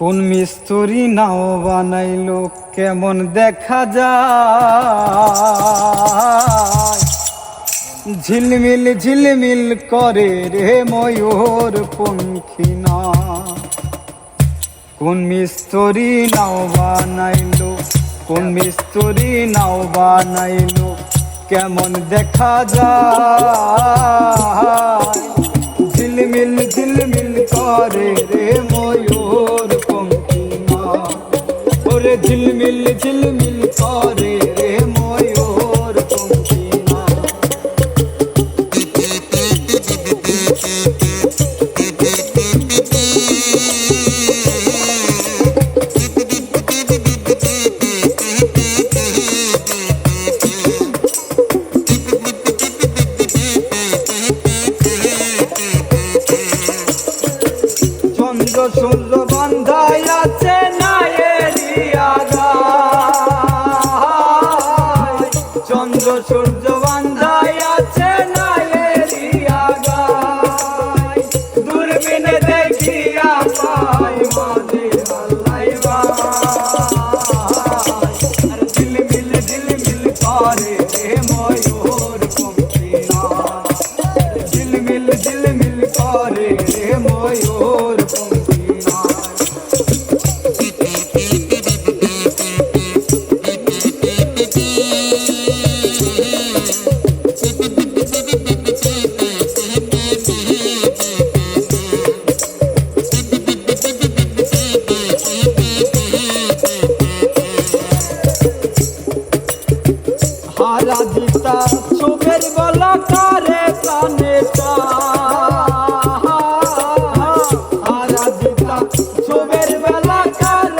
কোন মিস্তুরি নাও বানাইলো, কেমন দেখা যায়? ঝিলমিল ঝিলমিল করে রে ময়ূর পঙ্খী না। কোন মিস্তুরি নাও বানাইলো, কোন মিস্তুরি নাও বানাইলো, কেমন দেখা যায়? ঝিলমিল ঝিলমিল করে সূর্য বান্ধাই আছে না। চন্দ্র সূর্য বান্ধাই আছে না। দূরবীনে দেখিয়া পাই মাঝে ঝিলমিল ঝিলমিল করে ময়ূর পঙ্খিনা ঝিলমিল ঝিলমিল ভোরের বেলা কার